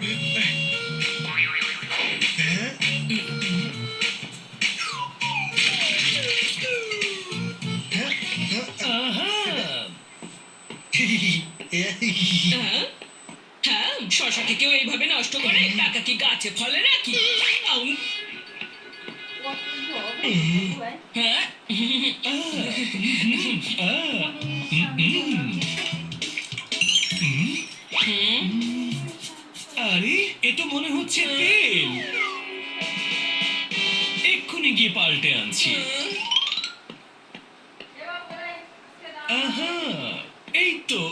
হ্যাঁ? হ্যাঁ শশাকে কেউ এইভাবে নষ্ট করে টাকা কি গাছে ফলে নাকি হ্যাঁ হচ্ছে তেল এক্ষুনি গিয়ে পাল্টে আনছি। আহা এই তো।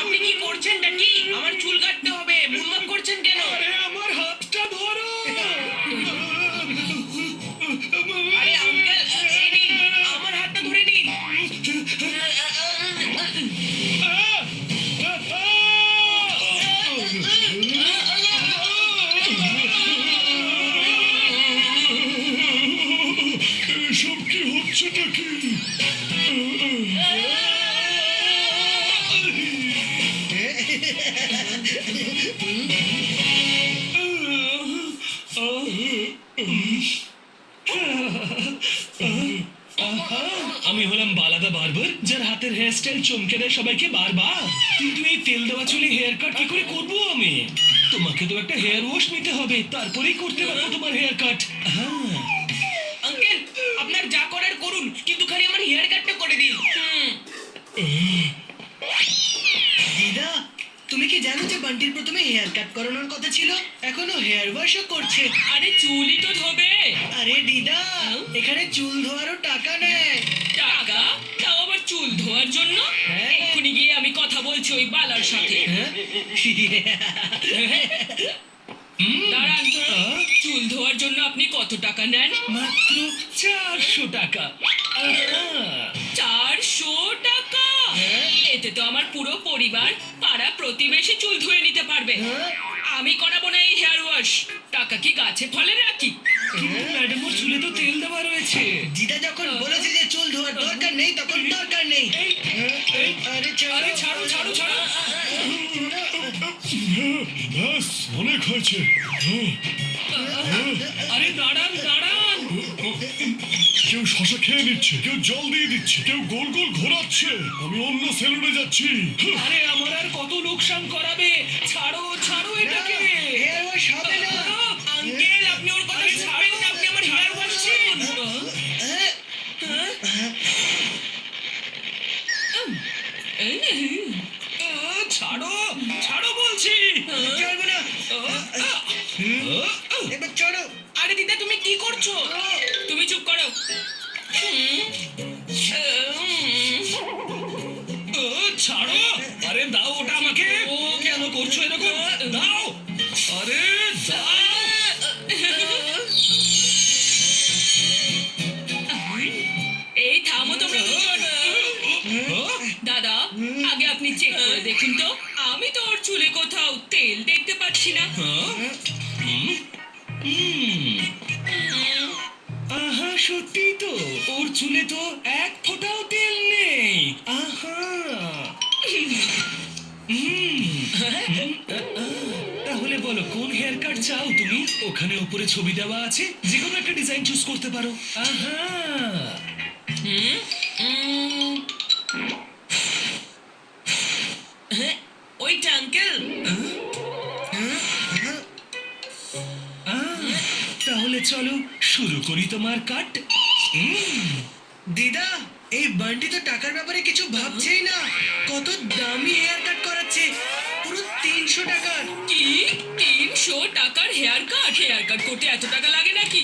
আপনি কি করছেনটা কি? আমার চুল কাটতে হবে মুলমাপ করছেন আমি হলাম বালাদা বারবার, যার হাতের হেয়ার স্টাইল চমকে দেয় সবাইকে বারবার। কিন্তু এই তেল দেওয়া চুলে হেয়ার কাট কি করে করব আমি? তোমাকে তো একটা হেয়ার ওয়াশ নিতে হবে, তারপরেই করতে পারব তোমার হেয়ার কাট হ্যাঁ আপনার যা করার করুন কিন্তু খালি আমার হেয়ার কাটটা করে দিন। দিদা তুমি কি জানো যে বান্টির প্রথমে হেয়ার কাট করানোর কথা ছিল? এখনও হেয়ার ওয়াশও করছে। আরে চুলই তো ধোবে। আরে দিদা এখানে চুল ধোয়ারও টাকা নেয়। টাকা? তাও আবার চুল ধোয়ার জন্য? হ্যাঁ। এক্ষুনি গিয়ে আমি কথা বলছি ওই বালার সাথে। দাঁড়ান তো। চুল ধোয়ার জন্য আপনি কত টাকা নেন? মাত্র চারশো টাকা। চারশো টাকা? এতে তো আমার পুরো পরিবার পাড়া প্রতিবেশী চুল ধুয়ে নিতে পারবে। আমি করাবো না এই হেয়ার ওয়াশ টাকা কি গাছে ফলে কিন্তু ম্যাডাম ওর চুলে তো তেল দেওয়া রয়েছে। দিদা যখন বলেছে যে চুল ধোয়ার দরকার নেই তখন দরকার নেই। আরে ছাড়ো। ছাড়ো ছাড়ো অনেক হয়েছে। আরে দাঁড়ান দাঁড়ান। কেউ শশা খেয়ে নিচ্ছে কেউ জল দিয়ে দিচ্ছে কেউ গোল গোল ঘোরাচ্ছে। আমি অন্য সেলুনে যাচ্ছি। আরে আমার আর কত লোকসান করাবে? ছাড়ো ছাড়ো এটাকে। হেয়ার ওয়াশ হবে না। আঙ্কেল আপনি ওর কথা ছাড়ুন আপনি আমার হেয়ার ওয়াশ ছাড়ো ছাড়ো বলছি। চলবে না। এবার চলো। আরে দিদা তুমি কি করছ? এরকম দাও। আরে এই থামো তোমরা দুজন। দাদা আগে আপনি চেক করে দেখুন তো। আমি তো ওর চুলে কোথাও তেল দেখতে পাচ্ছি না। আহা সত্যি তো। ওর চুলে তো এক ফোঁটাও চাও তুমি। ওখানে উপরে ছবি দেওয়া আছে। যে কোনো একটা ডিজাইন চুজ করতে পারো। আহা! হুম? উম। হ্যাঁ, ওইটা আঙ্কেল আহ, তাহলে চলো শুরু করি তোমার কাট দিদা এই বান্টি তো টাকার ব্যাপারে কিছু ভাবছেই না। কত দামি হেয়ার কাট করাচ্ছে। পুরো তিনশো টাকার। কি? তিনশো টাকার হেয়ার কাট হেয়ার কাট করতে এত টাকা লাগে নাকি?